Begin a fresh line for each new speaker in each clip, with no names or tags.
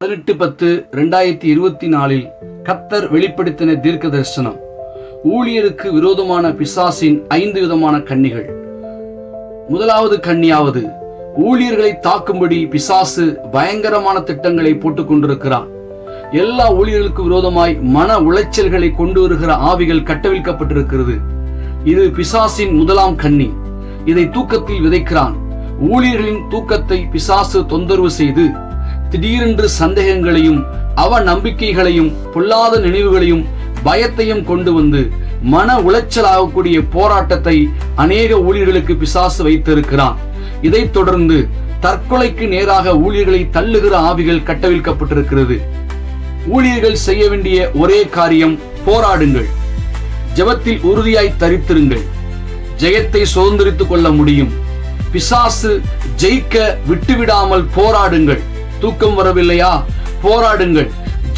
பதினெட்டு பத்து ரெண்டாயிரத்தி இருபத்தி நாலில் கத்தர் வெளிப்படுத்தின தீர்க்க தரிசனம் ஊழியருக்கு விரோதமான பிசாசின் ஐந்து விதமான கன்னிகள் முதலாவது கன்னியாவது ஊழியர்களை தாக்கும்படி பிசாசு பயங்கரமான திட்டங்களை போட்டுக் கொண்டிருக்கிறான் எல்லா ஊழியர்களுக்கு விரோதமாய் மன உளைச்சல்களை கொண்டு வருகிற ஆவிகள் கட்டவிழ்க்கப்பட்டிருக்கிறது. இது பிசாசின் முதலாம் கன்னி இதை தூக்கத்தில் விதைக்கிறான். ஊழியர்களின் தூக்கத்தை பிசாசு தொந்தரவு செய்து திடீரென்று சந்தேகங்களையும் அவ நம்பிக்கைகளையும் பொல்லாத நினைவுகளையும் பயத்தையும் கொண்டு வந்து மன உளைச்சலாகக்கூடிய போராட்டத்தை அநேக ஊழியர்களுக்கு பிசாசு வைத்திருக்கிறான். இதைத் தொடர்ந்து தற்கொலைக்கு நேராக ஊழியர்களை தள்ளுகிற ஆவிகள் கட்டவிழ்க்கப்பட்டிருக்கிறது. ஊழியர்கள் செய்ய வேண்டிய ஒரே காரியம் போராடுங்கள். ஜெபத்தில் உறுதியாய் தரித்திருங்கள். ஜெயத்தை சுதந்திரித்துக் கொள்ள முடியும். பிசாசு ஜெயிக்க விட்டுவிடாமல் போராடுங்கள். தூக்கம் வரவில்லையா? போராடுங்கள்.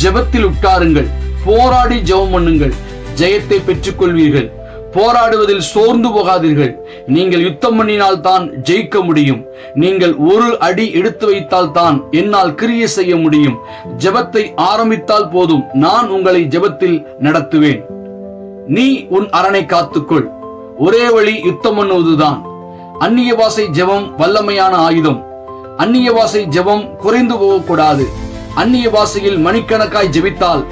ஜெபத்தில் உட்காருங்கள். போராடி ஜெபம் பண்ணுங்கள். ஜெயத்தை பெற்றுக்கொள்வீர்கள். போராடுவதில் சோர்ந்து போகாதீர்கள். நீங்கள் யுத்தம் பண்ணினால் தான் ஜெயிக்க முடியும். நீங்கள் ஒரு அடி எடுத்து வைத்தால் தான் என்னால் கிரியை செய்ய முடியும். ஜெபத்தை ஆரம்பித்தால் போதும். நான் உங்களை ஜெபத்தில் நடத்துவேன். நீ உன் அரணை காத்துக்கொள். ஒரே வழி யுத்தம் பண்ணுவதுதான். அந்நிய பாசை ஜெபம் வல்லமையான ஆயுதம். அந்நிய வாசை ஜெபம் குறைந்து போகக்கூடாது. அந்நிய வாசையில் மணிக்கணக்காய் ஜெபித்தால்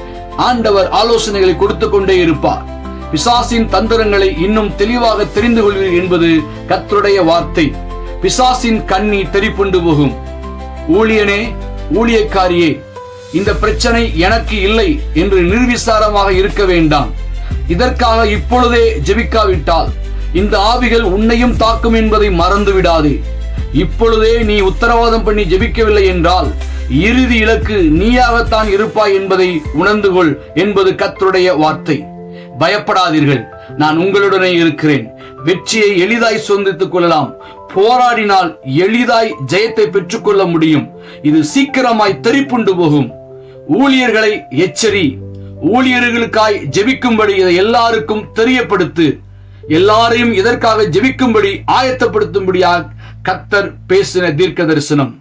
ஆண்டவர் ஆலோசனைகளை கொடுத்து கொண்டே இருப்பார். பிசாசின் தந்திரங்களை இன்னும் தெளிவாக தெரிந்து கொள்வீர் என்பது கத்தருடைய வார்த்தை. பிசாசின் கண்ணி தெரிப்புண்டு போகும். ஊழியனே ஊழியக்காரியே இந்த பிரச்சனை எனக்கு இல்லை என்று நிர்விசாரமாக இருக்க வேண்டாம். இதற்காக இப்பொழுதே ஜெபிக்காவிட்டால் இந்த ஆவிகள் உன்னையும் தாக்கும் என்பதை மறந்து விடாதே இப்பொழுதே நீ உத்தரவாதம் பண்ணி ஜெபிக்கவில்லை என்றால் இறுதி இலக்கு நீயாகத்தான் இருப்பாய் என்பதை உணர்ந்து கொள் என்பது கத்தருடைய வார்த்தை. பயப்படாதீர்கள் நான் உங்களுடனே இருக்கிறேன். வெற்றியை எளிதாய் சொந்தித்துக் கொள்ளலாம். போராடினால் எளிதாய் ஜெயத்தை பெற்றுக்கொள்ள முடியும். இது சீக்கிரமாய் தெரிப்புண்டு போகும். ஊழியர்களை எச்சரி. ஊழியர்களுக்காய் ஜெபிக்கும்படி இதை எல்லாருக்கும் தெரியப்படுத்து. எல்லாரையும் இதற்காக ஜெபிக்கும்படி ஆயத்தப்படுத்தும்படியாக கத்தர் பேசின தீர்க்க தரிசனம்